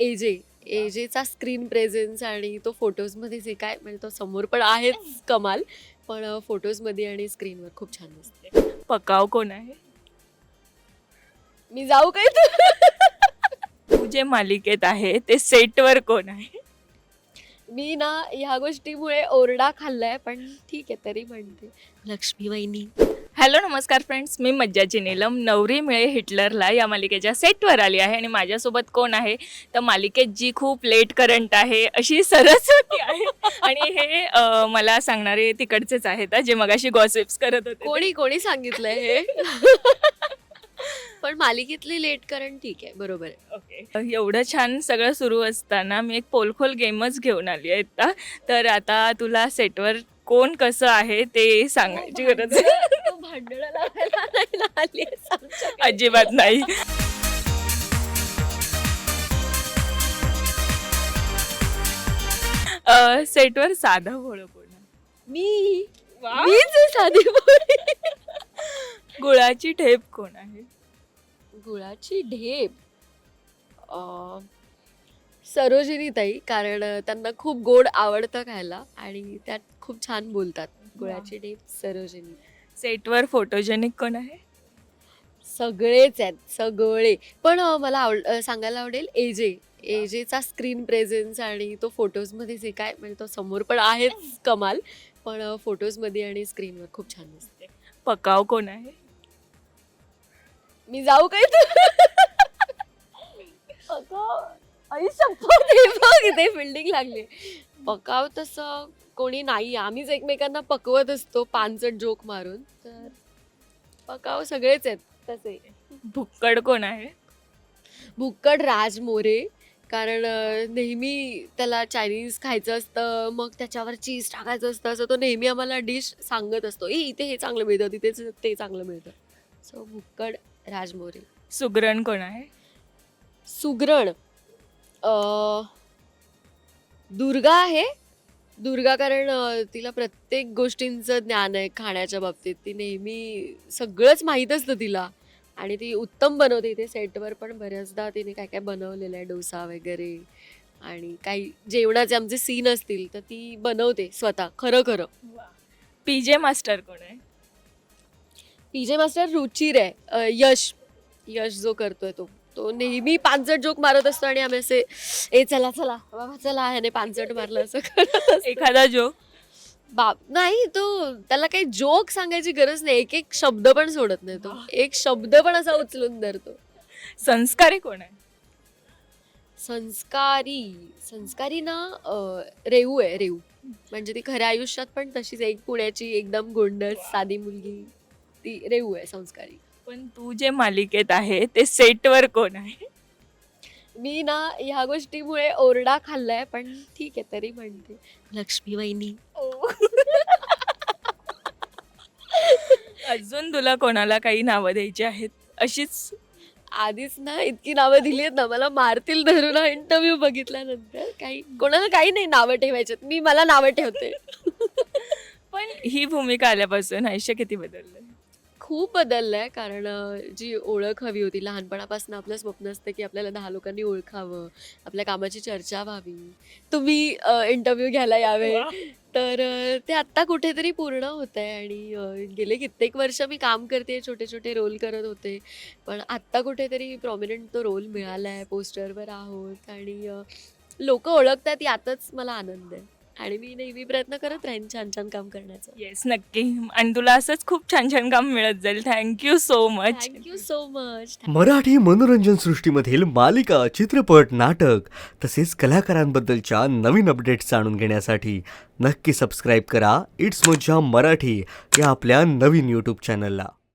AJ एजेचा screen presence आणि तो फोटोजमध्ये जे काय म्हणजे तो समोर पण आहेच कमाल. पण फोटोजमध्ये आणि स्क्रीनवर खूप छान दिसते. पकाव कोण आहे? मी जाऊ काय तू? तू जे मालिकेत आहे ते सेटवर कोण आहे? मी ना ह्या गोष्टीमुळे ओरडा खाल्लाय पण ठीक आहे तरी म्हणते. लक्ष्मी वहिनी हॅलो नमस्कार फ्रेंड्स. मी मज्जाची नीलम नवरी मिळे हिटलरला या मालिकेच्या सेटवर आली आहे आणि माझ्यासोबत कोण आहे? तर मालिकेत जी खूप लेट करंट आहे अशी सरस्वती आहे. आणि हे अं, मला सांगणारे तिकडचेच आहेत हं, जे मगाशी गॉसिप्स करत होते कोणी कोणी सांगितलंय हे? पण मालिकेतली लेट करण ठीक आहे बरोबर आहे. ओके. एवढं छान सगळं सुरू असताना मी एक पोलखोल गेमच घेऊन आली आहे आता तर आता तुला सेटवर कोण कसं आहे ते सांगायची गरज आहे. भांडणं लावायला नाही ना आमच्याकडे. अजिबात नाही. अ, सेटवर साधा भोळ कोण आहे? मी? वा. मीच आहे साधी गुळाची ठेप कोण आहे? गुळाची ढेप? अं, सरोजिनी ताई कारण त्यांना खूप गोड आवडतं खायला आणि त्यात खूप छान बोलतात. गुळाची ढेप सरोजिनी. सेटवर फोटोजेनिक कोण आहे? सगळेच आहेत सगळे. पण अं, मला आवड अं, सांगायला आवडेल एजे एजेचा स्क्रीन प्रेझेन्स आणि तो फोटोजमध्ये जे काय म्हणजे तो समोर पण आहेच कमाल. पण अं, फोटोजमध्ये आणि स्क्रीनवर खूप छान दिसते. पकाव कोण आहे? मी जाऊ काय तू? पकाव? आई शपथ हे बघ इथे फिल्डिंग लागली. पकाव तसं कोणी नाही आम्हीच एकमेकांना पकवत असतो पानचट जोक मारून. तर पकाव सगळेच आहेत. तसे. भुक्कड कोण आहे? भुक्कड राज मोरे. कारण अं, नेहमी त्याला चायनीज खायचं असतं मग त्याच्यावर चीज टाकायचं असतं. असं तो नेहमी आम्हाला डिश सांगत असतो. ए इथे हे चांगलं मिळतं तिथे ते चांगलं मिळतं. सो भुक्कड राज मोरे. सुगरण कोण आहे? सुगरण. दुर्गा आहे. दुर्गा कारण तिला प्रत्येक गोष्टींचं ज्ञान आहे खाण्याच्या बाबतीत. ती नेहमी सगळंच माहीत असतं तिला. आणि ती उत्तम बनवते. इथे सेटवर पण बऱ्याचदा तिने काय काय बनवलेलं आहे डोसा वगैरे आणि काही जेवणाचे आमचे सीन असतील तर ती बनवते स्वतः खरं खरं. पीजे मास्टर कोण आहे? पीजे मास्टर रुचिर आहे. यश. यश जो करतोय तो. तो नेहमी पानचट जोक मारत असतो आणि आम्ही असे ए चला चला बाबा चला ह्याने पानचट मारलं असं करत असतो. एखादा जो बाप नाही तो त्याला काही जोक सांगायची गरज नाही. एक एक शब्द पण सोडत नाही तो. एक शब्द पण असा उचलून धरतो. संस्कारी कोण आहे? संस्कारी संस्कारी ना अं, रेऊ आहे रेऊ म्हणजे ती खऱ्या आयुष्यात पण तशीच एक पुण्याची एकदम गोंडस साधी मुलगी. ती रेऊ आहे संस्कारी. पण तू जे मालिकेत आहे ते सेटवर कोण आहे? मी ना ह्या गोष्टीमुळे ओरडा खाल्लाय पण ठीक आहे तरी म्हणते. लक्ष्मी वहिनी. अजून तुला कोणाला काही नावं द्यायची आहेत? अशीच? आधीच ना इतकी नावं दिली आहेत ना मला मारतील धरून हा इंटरव्ह्यू बघितल्यानंतर. काही कोणाला काही नाही नावं ठेवायच्यात मी मला नावं ठेवते. पण ही भूमिका आल्यापासून आयुष्य किती बदललं? खूप बदललंय कारण अं, जी ओळख हवी होती लहानपणापासून आपलं स्वप्न असतं की आपल्याला दहा लोकांनी ओळखावं आपल्या कामाची चर्चा व्हावी. तुम्ही इंटरव्ह्यू घ्यायला यावे. तर ते आत्ता कुठेतरी पूर्ण होत आहे आणि गेले कित्येक वर्ष मी काम करते छोटे छोटे रोल करत होते. पण आत्ता कुठेतरी प्रॉमिनंट तो रोल मिळाला आहे पोस्टरवर आहोत आणि लोक ओळखतात यातच मला आनंद आहे. आणि मी नेहमी प्रयत्न करत राहीन छान छान काम करण्याचा. येस नक्की. आणि तुला असंच खूप छान छान काम मिळत जाईल. Thank you so much thank you so much Marathi मनोरंजन सृष्टीमधील मालिका चित्रपट नाटक तसेच कलाकारांबद्दलच्या नवीन अपडेट्स जाणून घेण्यासाठी नक्की सबस्क्राईब करा. इट्स मज्जा मराठी या आपल्या नवीन यूट्यूब चॅनलला